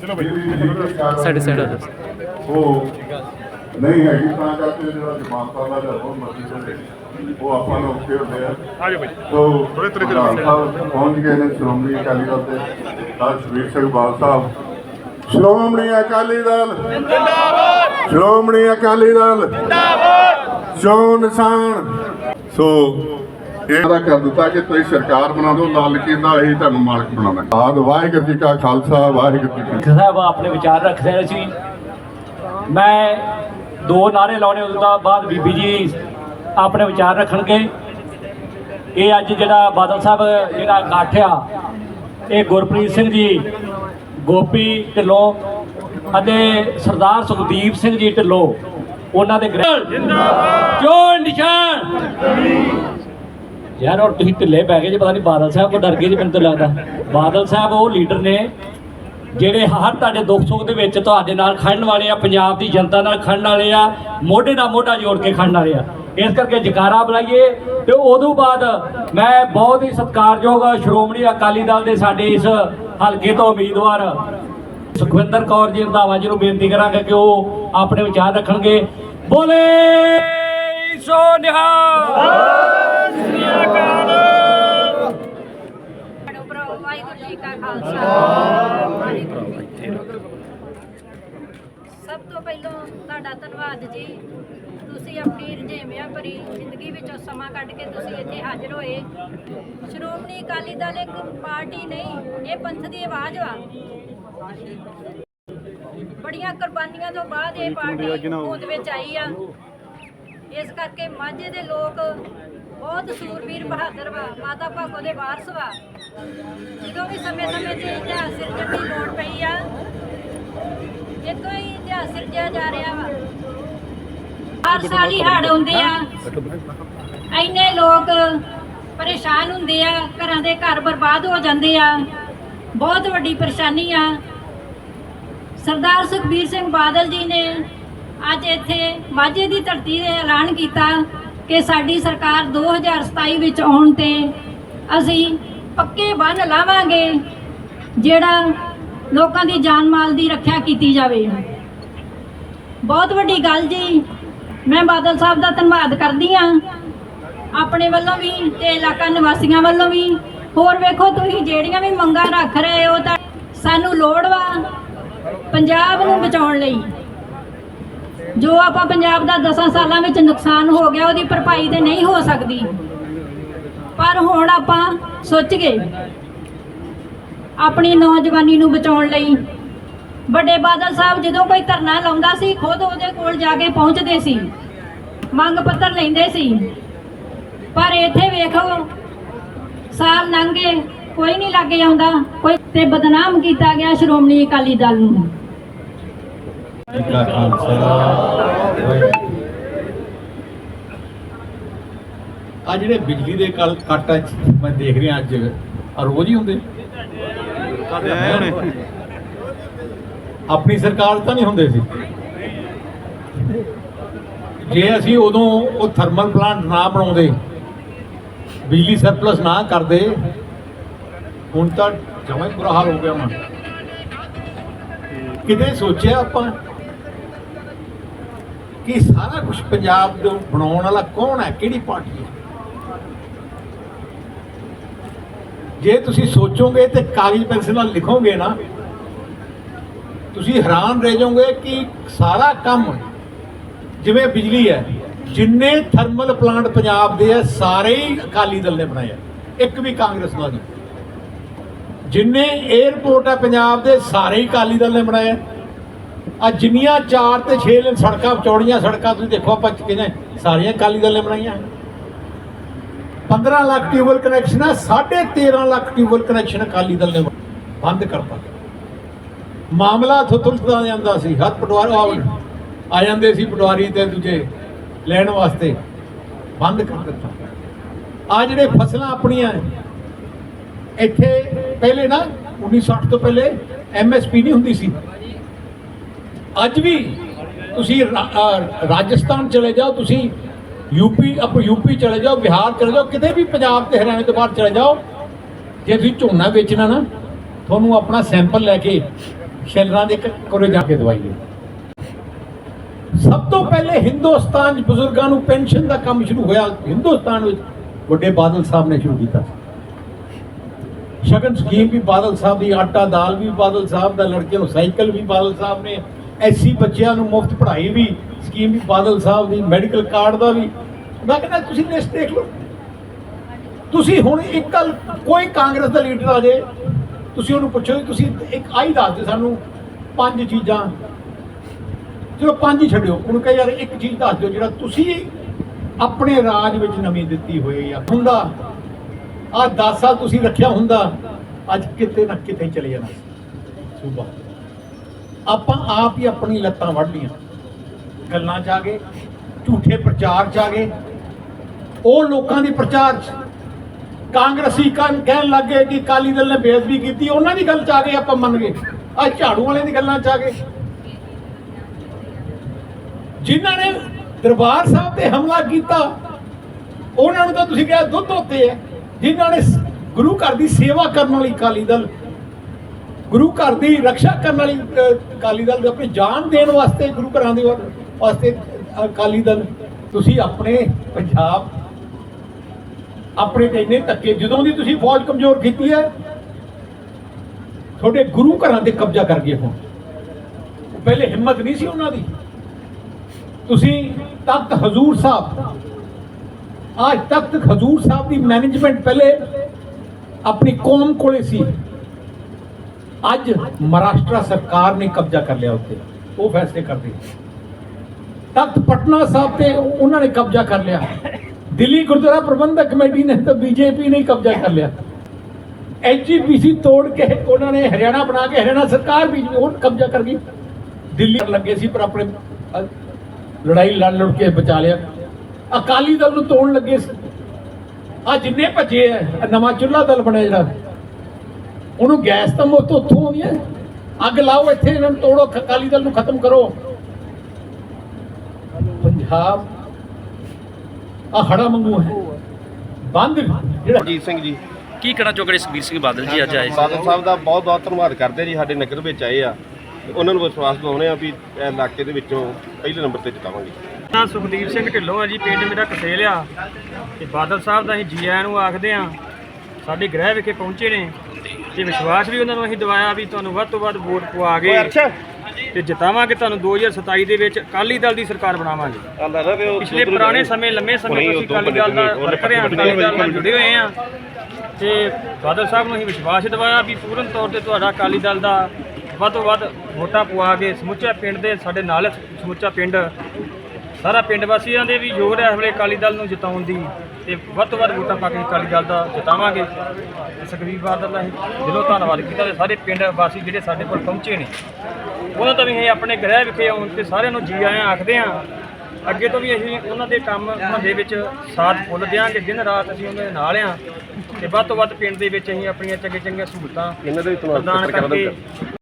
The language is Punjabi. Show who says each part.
Speaker 1: ਚਲੋ ਭਾਈ
Speaker 2: ਸਾਈਡ ਸਾਈਡ ਆ ਜਾਓ
Speaker 3: ਉਹ ਨਹੀਂ ਹੈਗੀ ਤਾਂ ਕਰਕੇ ਜਿਹੜਾ ਜਮਾਤ ਵਾਲਾ ਦਾ ਉਹ ਮਰਜ਼ੀ ਤੋਂ ਉਹ ਆਪਾਂ ਨੂੰ ਔਖੇ ਹੁੰਦੇ ਆ।
Speaker 1: ਆ ਜਾਓ ਭਾਈ
Speaker 3: ਤੋ
Speaker 1: ਥੋੜੇ ਤਰੀਕੇ
Speaker 3: ਪ੍ਰਧਾਨ
Speaker 1: ਨਾਲ
Speaker 3: ਸਾਹਿਬ ਪਹੁੰਚ ਗਏ ਨੇ ਸ਼੍ਰੋਮਣੀ ਅਕਾਲੀ ਦਲ ਦੇ। ਤਾਂ ਸਿੰਘ ਬਾਲ ਸਾਹਿਬ। ਸ਼੍ਰੋਮਣੀ ਅਕਾਲੀ ਦਲ। ਜਿੰਦਾਬਾਦ ਸ਼੍ਰੋਮਣੀ ਅਕਾਲੀ ਦਲ। ਜਿੰਦਾਬਾਦ। ਚੋਣ ਨਿਸ਼ਾਨ। ਸੋ ਇਹ ਦਾ ਕਰ ਦਿੱਤਾ ਕਿ ਤੁਸੀਂ ਸਰਕਾਰ ਬਣਾ ਦਿਓ ਲਾਲ ਕੀ ਦਾ ਇਹੀ ਤੁਹਾਨੂੰ ਮਾਲਕ ਬਣਾਉਣਾ ਆਦ ਵਾਹਿਗੁਰੂ ਜੀ ਕਾ ਖਾਲਸਾ ਵਾਹਿਗੁਰੂ ਜੀ ਕੀ।
Speaker 4: ਸਾਹਿਬ ਆਪਣੇ ਵਿਚਾਰ ਰੱਖਦੇ ਰਹੇ ਸੀ ਮੈਂ ਦੋ ਨਾਰੇ ਲਾਉਣੇ ਉਸ ਤੋਂ ਬਾਅਦ ਬੀਬੀ ਜੀ ਆਪਣੇ ਵਿਚਾਰ ਰੱਖਣਗੇ। ਇਹ ਅੱਜ ਜਿਹੜਾ ਬਾਦਲ ਸਾਹਿਬ ਜਿਹੜਾ ਇਕੱਠ ਆ ਇਹ ਗੁਰਪ੍ਰੀਤ ਸਿੰਘ ਜੀ ਗੋਪੀ ਢਿੱਲੋਂ ਅਤੇ ਸਰਦਾਰ ਸੁਖਦੀਪ ਸਿੰਘ ਜੀ ਢਿੱਲੋਂ ਉਹਨਾਂ ਦੇ ਗ੍ਰਹਿ ਜਿੰਦਾਬਾਦ! ਜੋ ਨਿਸ਼ਾਨ? ਯਾਰ ਔਰ ਤੁਸੀਂ ਢਿੱਲੇ ਪੈ ਗਏ ਜੇ, ਪਤਾ ਨਹੀਂ ਬਾਦਲ ਸਾਹਿਬ ਕੋ ਡਰ ਗਏ ਜੀ, ਮੈਨੂੰ ਤਾਂ ਲੱਗਦਾ। ਬਾਦਲ ਸਾਹਿਬ, ਉਹ ਲੀਡਰ ਨੇ ਜਿਹੜੇ ਹਰ ਤੁਹਾਡੇ ਦੁੱਖ ਸੁੱਖ ਦੇ ਵਿੱਚ ਤੁਹਾਡੇ ਨਾਲ ਖੜਨ ਵਾਲੇ ਆ, ਪੰਜਾਬ ਦੀ ਜਨਤਾ ਨਾਲ ਖੜਨ ਵਾਲੇ ਆ, ਮੋਢੇ ਨਾਲ ਮੋਢਾ ਜੋੜ ਕੇ ਖੜਨ ਵਾਲੇ ਆ। ਇਸ ਕਰਕੇ ਜਕਾਰਾ ਬੁਲਾਈਏ ਤੇ ਉਦੋਂ ਬਾਅਦ ਮੈਂ ਬਹੁਤ ਹੀ ਸਤਿਕਾਰਯੋਗ ਸ਼੍ਰੋਮਣੀ ਅਕਾਲੀ ਦਲ ਦੇ ਸਾਡੇ ਇਸ ਹਲਕੇ ਤੋਂ ਉਮੀਦਵਾਰ ਸੁਖਵਿੰਦਰ ਕੌਰ ਜੀ ਰੰਧਾਵਾ ਜੀ ਨੂੰ ਬੇਨਤੀ ਕਰਾਂਗਾ ਕਿ ਉਹ ਆਪਣੇ ਵਿਚਾਰ ਰੱਖਣਗੇ। ਬੋਲੇ ਸੋ ਨਿਹਾਲ!
Speaker 5: ਸਭ ਤੋਂ ਪਹਿਲਾਂ ਤੁਹਾਡਾ ਧੰਨਵਾਦ ਜੀ। ਤੁਸੀਂ ਆਪਣੀ ਰਜੇਵਿਆਂ ਭਰੀ ਜ਼ਿੰਦਗੀ ਵਿੱਚੋਂ ਸਮਾਂ ਕੱਢ ਕੇ ਤੁਸੀਂ ਇੱਥੇ ਹਾਜ਼ਰ ਹੋਏ। ਸ਼੍ਰੋਮਣੀ ਅਕਾਲੀ ਦਲ ਇੱਕ ਪਾਰਟੀ ਨਹੀਂ, ਇਹ ਪੰਥ ਦੀ ਆਵਾਜ਼ ਵਾ। ਬੜੀਆਂ ਕੁਰਬਾਨੀਆਂ ਤੋਂ ਬਾਅਦ ਇਹ ਪਾਰਟੀ ਹੋਂਦ ਵਿੱਚ ਆਈ ਆ। ਇਸ ਕਰਕੇ ਮਾਝੇ ਦੇ ਲੋਕ ਬਹੁਤ ਸੂਰਬੀਰ ਬਹਾਦਰ ਵਾ, ਮਾਤਾ ਭਾਗੋ ਦੇ ਵਾਰਸ ਵਾ। ਜਦੋਂ ਵੀ ਸਮੇਂ ਸਮੇਂ ਤੇ ਇਤਿਹਾਸ ਸਿਰਜਣ ਦੀ ਲੋੜ ਪਈ ਆ ਇਤੋਂ ਹੀ ਇਤਿਹਾਸ ਸਿਰਜਿਆ ਜਾ ਰਿਹਾ ਵਾ। ਹਰ ਸਾਲ ਹੀ ਹੜ੍ਹ ਆਉਂਦੇ ਆ। ਇੰਨੇ ਲੋਕ ਪਰੇਸ਼ਾਨ ਹੁੰਦੇ ਆ, ਘਰਾਂ ਦੇ ਘਰ ਬਰਬਾਦ ਹੋ ਜਾਂਦੇ ਆ। ਬਹੁਤ ਵੱਡੀ ਪਰੇਸ਼ਾਨੀ ਆ। ਸਰਦਾਰ ਸੁਖਬੀਰ ਸਿੰਘ ਬਾਦਲ ਜੀ ਨੇ ਅੱਜ ਇੱਥੇ ਮਾਝੇ ਦੀ ਧਰਤੀ ਦੇ ਐਲਾਨ ਕੀਤਾ। ਕਿ ਸਾਡੀ ਸਰਕਾਰ 2027 ਵਿੱਚ ਆਉਣ ਤੇ ਅਸੀਂ ਪੱਕੇ ਬੰਨ ਲਾਵਾਂਗੇ, ਜਿਹੜਾ ਲੋਕਾਂ ਦੀ ਜਾਨ ਮਾਲ ਦੀ ਰੱਖਿਆ ਕੀਤੀ ਜਾਵੇ। ਬਹੁਤ ਵੱਡੀ ਗੱਲ ਜੀ, ਮੈਂ ਬਾਦਲ ਸਾਹਿਬ ਦਾ ਧੰਨਵਾਦ ਕਰਦੀ ਹਾਂ। ਆਪਣੇ ਵੱਲੋਂ ਵੀ ਤੇ ਇਲਾਕਾ ਨਿਵਾਸੀਆਂ ਵੱਲੋਂ ਵੀ। ਹੋਰ ਵੇਖੋ ਤੁਸੀਂ ਜਿਹੜੀਆਂ ਵੀ ਮੰਗਾਂ ਰੱਖ ਰਹੇ ਹੋ ਤਾਂ ਸਾਨੂੰ ਲੋੜ ਵਾ ਪੰਜਾਬ ਨੂੰ ਬਚਾਉਣ ਲਈ। ਜੋ ਆਪਾਂ ਪੰਜਾਬ ਦਾ 10 ਸਾਲਾਂ ਵਿੱਚ ਨੁਕਸਾਨ ਹੋ ਗਿਆ, ਉਹਦੀ ਭਰਪਾਈ ਤੇ ਨਹੀਂ ਹੋ ਸਕਦੀ। ਪਰ ਹੁਣ ਆਪਾਂ ਸੋਚ ਗਏ ਆਪਣੀ ਨੌਜਵਾਨੀ ਨੂੰ ਬਚਾਉਣ ਲਈ ਵੱਡੇ ਬਾਦਲ ਸਾਹਿਬ ਜਦੋਂ ਕੋਈ ਧਰਨਾ ਲਾਉਂਦਾ ਸੀ, ਖੁਦ ਉਹਦੇ ਕੋਲ ਜਾ ਕੇ ਪਹੁੰਚਦੇ ਸੀ, ਮੰਗ ਪੱਤਰ ਲੈਂਦੇ ਸੀ। ਪਰ ਇੱਥੇ ਵੇਖੋ, ਸਾਲ ਲੰਘੇ ਕੋਈ ਨਹੀਂ ਲੱਗੇ ਆਉਂਦਾ। ਕੋਈ ਤੇ ਬਦਨਾਮ ਕੀਤਾ ਗਿਆ ਸ਼੍ਰੋਮਣੀ ਅਕਾਲੀ ਦਲ ਨੂੰ।
Speaker 6: ਖਾਲਸਾ ਆ ਜਿਹੜੇ ਬਿਜਲੀ ਦੇ ਕੱਲ ਕੱਟਾਂ ਮੈਂ ਦੇਖ ਰਿਹਾ ਅੱਜ ਰੋਜ਼ ਹੀ ਹੁੰਦੇ? ਆਪਣੀ ਸਰਕਾਰ ਤਾਂ ਨਹੀਂ ਹੁੰਦੇ ਸੀ। ਜੇ ਅਸੀਂ ਉਦੋਂ ਉਹ ਥਰਮਲ ਪਲਾਂਟ ਨਾ ਬਣਾਉਂਦੇ ਬਿਜਲੀ ਸਰਪਲਸ ਨਾ ਕਰਦੇ ਹੁਣ ਤਾਂ ਜਮਾਂ ਬੁਰਾ ਹਾਲ ਹੋ ਗਿਆ ਹੁਣ ਕਿਤੇ ਸੋਚਿਆ ਆਪਾਂ? ਕਿ ਸਾਰਾ ਕੁਝ ਪੰਜਾਬ ਦੇ ਬਣਾਉਣ ਵਾਲਾ ਕੌਣ ਹੈ? ਕਿਹੜੀ ਪਾਰਟੀ ਹੈ? ਜੇ ਤੁਸੀਂ ਸੋਚੋਗੇ ਤੇ ਕਾਗਜ਼ ਪੈਨਸਿਲ ਨਾਲ ਲਿਖੋਗੇ ਨਾ, ਤੁਸੀਂ ਹੈਰਾਨ ਰਹਿ ਜਾਓਗੇ ਕਿ ਸਾਰਾ ਕੰਮ ਜਿਵੇਂ ਬਿਜਲੀ ਹੈ, ਜਿੰਨੇ ਥਰਮਲ ਪਲਾਂਟ ਪੰਜਾਬ ਦੇ ਆ ਸਾਰੇ ਹੀ ਅਕਾਲੀ ਦਲ ਨੇ ਬਣਾਏ ਆ। ਇੱਕ ਵੀ ਕਾਂਗਰਸ ਦਾ ਨਹੀਂ। ਜਿੰਨੇ 에ਅਰਪੋਰਟ ਆ ਪੰਜਾਬ ਦੇ, ਸਾਰੇ ਹੀ ਅਕਾਲੀ ਦਲ ਨੇ ਬਣਾਏ ਆ ਜਿੰਨੀਆਂ 4 ਤੇ 6 ਲੇਨ ਸੜਕਾਂ, ਚੌੜੀਆਂ ਸੜਕਾਂ ਤੁਸੀਂ ਦੇਖੋ ਆਪਾਂ ਕਿਨੇ, ਸਾਰੀਆਂ ਅਕਾਲੀ ਦਲ ਨੇ ਬਣਾਈਆਂ। 15 ਲੱਖ ਟਿਊਬਲ ਕਨੈਕਸ਼ਨ ਆ 13.5 ਲੱਖ ਟਿਊਬਲ ਕਨੈਕਸ਼ਨ ਅਕਾਲੀ ਦਲ ਨੇ ਬੰਦ ਕਰਤਾ ਮਾਮਲਾ ਥੁੱਥੁੱਟਦਾ ਜਾਂਦਾ ਸੀ, ਹੱਥ ਪਟਵਾਰ ਆ ਜਾਂਦੇ ਸੀ ਪਟਵਾਰੀ ਤੇ ਦੂਜੇ ਲੈਣ ਵਾਸਤੇ, ਬੰਦ ਕਰ ਦਿੱਤਾ। ਆ ਜਿਹੜੇ ਫਸਲਾਂ ਆਪਣੀਆਂ ਇੱਥੇ ਪਹਿਲੇ ਨਾ 1960 ਤੋਂ ਪਹਿਲੇ ਐਮਐਸਪੀ ਨਹੀਂ ਹੁੰਦੀ ਸੀ। ਅੱਜ ਵੀ ਤੁਸੀਂ ਰਾਜਸਥਾਨ ਚਲੇ ਜਾਓ, ਤੁਸੀਂ ਯੂਪੀ ਅਪ ਯੂਪੀ ਚਲੇ ਜਾਓ, ਬਿਹਾਰ ਚਲੇ ਜਾਓ, ਕਿਤੇ ਵੀ ਪੰਜਾਬ ਤੇ ਹਰਿਆਣੇ ਤੋਂ ਬਾਹਰ ਚਲੇ ਜਾਓ, ਜੇ ਤੁਸੀਂ ਝੋਨਾ ਵੇਚਣਾ ਨਾ, ਤੁਹਾਨੂੰ ਆਪਣਾ ਸੈਂਪਲ ਲੈ ਕੇ ਸ਼ੈਲਰਾਂ ਦੇ ਕੋਲੇ ਜਾ ਕੇ ਦਵਾਈਏ। ਸਭ ਤੋਂ ਪਹਿਲੇ ਹਿੰਦੁਸਤਾਨ 'ਚ ਬਜ਼ੁਰਗਾਂ ਨੂੰ ਪੈਨਸ਼ਨ ਦਾ ਕੰਮ ਸ਼ੁਰੂ ਹੋਇਆ, ਹਿੰਦੁਸਤਾਨ ਵਿੱਚ ਵੱਡੇ ਬਾਦਲ ਸਾਹਿਬ ਨੇ ਸ਼ੁਰੂ ਕੀਤਾ। ਸ਼ਗਨ ਸਕੀਮ ਵੀ ਬਾਦਲ ਸਾਹਿਬ ਦੀ, ਆਟਾ ਦਾਲ ਵੀ ਬਾਦਲ ਸਾਹਿਬ ਦਾ, ਲੜਕੇ ਨੂੰ ਸਾਈਕਲ ਵੀ ਬਾਦਲ ਸਾਹਿਬ ਨੇ ਐਸੀ ਬੱਚਿਆਂ ਨੂੰ ਮੁਫਤ ਪੜ੍ਹਾਈ ਵੀ, ਸਕੀਮ ਵੀ, ਬਾਦਲ ਸਾਹਿਬ ਦੀ, ਮੈਡੀਕਲ ਕਾਰਡ ਦਾ ਵੀ। ਮੈਂ ਕਹਿੰਦਾ, ਤੁਸੀਂ ਲਿਸਟ ਦੇਖ ਲਓ। ਤੁਸੀਂ ਹੁਣ ਇੱਕ ਗੱਲ, ਕੋਈ ਕਾਂਗਰਸ ਦਾ ਲੀਡਰ ਆ ਜੇ, ਤੁਸੀਂ ਉਹਨੂੰ ਪੁੱਛੋ ਤੁਸੀਂ ਇੱਕ ਆਈ ਦੱਸ ਦਿਓ ਸਾਨੂੰ, ਪੰਜ ਚੀਜ਼ਾਂ। ਚਲੋ, ਪੰਜ ਹੀ ਛੱਡਿਓ। ਉਹਨੂੰ ਕਹੇ, ਯਾਰ, ਇੱਕ ਚੀਜ਼ ਦੱਸ ਦਿਓ, ਜਿਹੜਾ ਤੁਸੀਂ ਆਪਣੇ ਰਾਜ ਵਿੱਚ ਨਵੀਂ ਦਿੱਤੀ ਹੋਈ ਆ। ਹੁੰਦਾ। ਆ 10 ਸਾਲ ਤੁਸੀਂ ਰੱਖਿਆ ਹੁੰਦਾ, ਅੱਜ ਕਿਤੇ ਨਾ ਕਿਤੇ ਚਲੇ ਜਾਣਾ। ਸੂਬਾ। ਆਪਾਂ ਆਪ ਹੀ ਆਪਣੀ ਲੱਤਾਂ ਵੱਢ ਲੀਆਂ ਗੱਲਾਂ ਚ ਆ ਗਏ, ਝੂਠੇ ਪ੍ਰਚਾਰ ਚ ਆ ਗਏ। ਉਹ ਲੋਕਾਂ ਦੀ ਪ੍ਰਚਾਰ ਚ। ਕਾਂਗਰਸੀ ਕਹਿਣ ਕਹਿਣ ਲੱਗੇ ਕਿ ਕਾਲੀ ਦਲ ਨੇ ਬੇਅਦਬੀ ਕੀਤੀ, ਉਹਨਾਂ ਦੀ ਗੱਲ ਚ ਆ ਗਏ ਆਪਾਂ ਮੰਨ ਗਏ। ਆ ਝਾੜੂ ਵਾਲੇ ਦੀ ਗੱਲਾਂ ਚ ਆ ਗਏ। ਜਿਨ੍ਹਾਂ ਨੇ ਦਰਬਾਰ ਸਾਹਿਬ ਤੇ ਹਮਲਾ ਕੀਤਾ, ਉਹਨਾਂ ਨੂੰ ਤਾਂ ਤੁਸੀਂ ਕਿਹਾ ਦੁੱਧ ਧੋਤੇ ਹੈ ਜਿਨ੍ਹਾਂ ਨੇ ਗੁਰੂ ਘਰ ਦੀ ਸੇਵਾ ਕਰਨ ਵਾਲੀ ਅਕਾਲੀ ਦਲ ਗੁਰੂ ਘਰ ਦੀ ਰੱਖਿਆ ਕਰਨ ਵਾਲੀ ਅਕਾਲੀ ਦਲ ਆਪਣੀ ਜਾਨ ਦੇਣ ਵਾਸਤੇ ਗੁਰੂ ਘਰਾਂ ਦੇ ਵਾਸਤੇ ਅਕਾਲੀ ਦਲ, ਤੁਸੀਂ ਆਪਣੇ ਪੰਜਾਬ ਆਪਣੇ ਤੇ ਇੰਨੇ ਧੱਕੇ, ਜਦੋਂ ਦੀ ਤੁਸੀਂ ਫੌਜ ਕਮਜ਼ੋਰ ਕੀਤੀ ਹੈ, ਤੁਹਾਡੇ ਗੁਰੂ ਘਰਾਂ ਤੇ ਕਬਜ਼ਾ ਕਰ ਗਏ ਹੁਣ। ਪਹਿਲੇ ਹਿੰਮਤ ਨਹੀਂ ਸੀ ਉਹਨਾਂ ਦੀ। ਤੁਸੀਂ ਤਖਤ ਹਜ਼ੂਰ ਸਾਹਿਬ ਅੱਜ ਤਖਤ ਹਜ਼ੂਰ ਸਾਹਿਬ ਦੀ ਮੈਨੇਜਮੈਂਟ ਪਹਿਲੇ ਆਪਣੀ ਕੌਮ ਕੋਲੇ ਸੀ। ਅੱਜ ਮਹਾਰਾਸ਼ਟਰ ਸਰਕਾਰ ਨੇ ਕਬਜ਼ਾ ਕਰ ਲਿਆ ਉੱਤੇ ਉਹ ਫੈਸਲੇ ਕਰਦੇ ਤਖਤ ਪਟਨਾ ਸਾਹਿਬ ਤੇ ਉਹਨਾਂ ਨੇ ਕਬਜ਼ਾ ਕਰ ਲਿਆ। ਦਿੱਲੀ ਗੁਰਦੁਆਰਾ ਪ੍ਰਬੰਧਕ ਕਮੇਟੀ ਨੇ ਤਾਂ ਬੀਜੇਪੀ ਨੇ ਕਬਜ਼ਾ ਕਰ ਲਿਆ। ਐਚਜੀਪੀਸੀ ਤੋੜ ਕੇ ਉਹਨਾਂ ਨੇ ਹਰਿਆਣਾ ਬਣਾ ਕੇ ਹਰਿਆਣਾ ਸਰਕਾਰ ਵੀ ਉਹ ਕਬਜ਼ਾ ਕਰ ਗਈ। ਦਿੱਲੀ ਲੱਗੇ ਸੀ ਪਰ ਆਪਣੇ ਲੜਾਈ ਲੜ ਲੜ ਕੇ ਬਚਾ ਲਿਆ। ਅਕਾਲੀ ਦਲ ਨੂੰ ਤੋੜਨ ਲੱਗੇ ਸੀ। ਆ ਜਿੰਨੇ ਭੱਜੇ ਆ, ਨਵਾਂ ਚੁੱਲਾ ਦਲ ਬਣਿਆ ਜਿਹੜਾ। ਉਹਨੂੰ ਗੈਸ ਤਾਂ ਮੁੱਤ ਉੱਥੋਂ ਆਉਂਦੀ ਹੈ। ਅੱਗ ਲਾਓ ਇੱਥੇ ਇਹਨਾਂ ਨੂੰ ਤੋੜੋ ਅਕਾਲੀ ਦਲ ਨੂੰ ਖਤਮ ਕਰੋ। ਪੰਜਾਬ ਆ ਹੜਾ ਮੰਗੂ ਹੈ। ਬੰਦ ਜਿਹੜਾ
Speaker 1: ਅਜੀਤ ਸਿੰਘ ਜੀ।
Speaker 2: ਕੀ ਕਹਿਣਾ ਚਾਹੋਗੇ ਸੁਖਬੀਰ ਸਿੰਘ ਬਾਦਲ ਜੀ ਅੱਜ ਆਏ ਸੀ?
Speaker 1: ਬਾਦਲ ਸਾਹਿਬ ਦਾ ਬਹੁਤ ਬਹੁਤ ਧੰਨਵਾਦ ਕਰਦੇ ਜੀ ਸਾਡੇ ਨਗਰ ਵਿੱਚ ਆਏ ਆ। ਤੇ ਉਹਨਾਂ ਨੂੰ ਵਿਸ਼ਵਾਸ ਦਿਵਾਉਂਦੇ ਆ ਵੀ ਇਹ ਇਲਾਕੇ ਦੇ ਵਿੱਚੋਂ ਪਹਿਲੇ ਨੰਬਰ ਤੇ ਜਿਤਾਵਾਂਗੇ।
Speaker 7: ਮੈਂ ਸੁਖਦੀਪ ਸਿੰਘ ਢਿੱਲੋਂ ਆ ਜੀ ਪਿੰਡ ਮੇਰਾ ਕਸੇਲ ਆ। ਤੇ ਬਾਦਲ ਸਾਹਿਬ ਦਾ ਅਸੀਂ ਜੀ ਆਇਆਂ ਨੂੰ ਆਖਦੇ ਆ ਸਾਡੇ ਗ੍ਰਹਿ ਵਿਖੇ ਪਹੁੰਚੇ ਨੇ। ਤੇ ਵਿਸ਼ਵਾਸ ਵੀ ਉਹਨਾਂ ਨੂੰ ਅਸੀਂ ਦਿਵਾਇਆ ਵੀ ਤੁਹਾਨੂੰ ਵੱਧ ਤੋਂ ਵੱਧ ਵੋਟ ਪਵਾ ਕੇ ਤੇ ਜਿਤਾਵਾਂਗੇ ਤੁਹਾਨੂੰ 2027 ਦੇ ਵਿੱਚ ਅਕਾਲੀ ਦਲ ਦੀ ਸਰਕਾਰ ਬਣਾਵਾਂਗੇ। ਪਿਛਲੇ ਪੁਰਾਣੇ ਸਮੇਂ ਲੰਮੇ ਸਮੇਂ ਤੋਂ ਅਸੀਂ ਅਕਾਲੀ ਦਲ ਦਾ ਵਰਕਰ ਹਾਂ ਅਕਾਲੀ ਦਲ ਨਾਲ ਜੁੜੇ ਹੋਏ ਆ ਤੇ ਬਾਦਲ ਸਾਹਿਬ ਨੂੰ ਅਸੀਂ ਵਿਸ਼ਵਾਸ ਦਿਵਾਇਆ ਵੀ ਪੂਰਨ ਤੌਰ ਤੇ ਤੁਹਾਡਾ ਅਕਾਲੀ ਦਲ ਦਾ ਵੱਧ ਤੋਂ ਵੱਧ ਵੋਟਾਂ ਪਵਾ ਕੇ ਸਮੁੱਚਾ ਪਿੰਡ ਦੇ ਸਾਡੇ ਨਾਲ ਸਮੁੱਚਾ ਪਿੰਡ ਸਾਰਾ ਪਿੰਡ ਵਾਸੀਆਂ ਦੇ ਵੀ ਜੋਰ ਹੈ ਇਸ ਵੇਲੇ ਅਕਾਲੀ ਦਲ ਨੂੰ ਜਿਤਾਉਣ ਦੀ ਤੇ ਵੱਧ ਤੋਂ ਵੱਧ ਵੋਟਾਂ ਪਾ ਕੇ ਅਕਾਲੀ ਦਲ ਦਾ ਜਿਤਾਵਾਂਗੇ। ਸੁਖਬੀਰ ਬਾਦਲ ਦਾ ਅਸੀਂ ਦਿਲੋਂ ਧੰਨਵਾਦ ਕੀਤਾ ਤੇ ਸਾਰੇ ਪਿੰਡ ਵਾਸੀ ਜਿਹੜੇ ਸਾਡੇ ਕੋਲ ਪਹੁੰਚੇ ਨੇ। ਉਹਨਾਂ ਤੋਂ ਵੀ ਅਸੀਂ ਆਪਣੇ ਗ੍ਰਹਿ ਵਿਖੇ ਆਉਣ ਤੇ ਸਾਰਿਆਂ ਨੂੰ ਜੀ ਆਇਆਂ ਆਖਦੇ ਹਾਂ ਅੱਗੇ ਤੋਂ ਵੀ ਅਸੀਂ ਉਹਨਾਂ ਦੇ ਕੰਮ ਉਹਨਾਂ ਦੇ ਵਿੱਚ ਸਾਥ ਫੁੱਲ ਦਿਆਂਗੇ। ਦਿਨ ਰਾਤ ਅਸੀਂ ਉਹਨਾਂ ਦੇ ਨਾਲ ਆ ਤੇ ਵੱਧ ਤੋਂ ਵੱਧ ਪਿੰਡ ਦੇ ਵਿੱਚ ਅਸੀਂ ਆਪਣੀਆਂ ਚੰਗੇ ਚੰਗੀਆਂ ਸਹੂਲਤਾਂ
Speaker 1: ਇਹਨਾਂ ਦੇ
Speaker 7: ਪ੍ਰਦਾਨ
Speaker 1: ਦਾ
Speaker 7: ਕਰਕੇ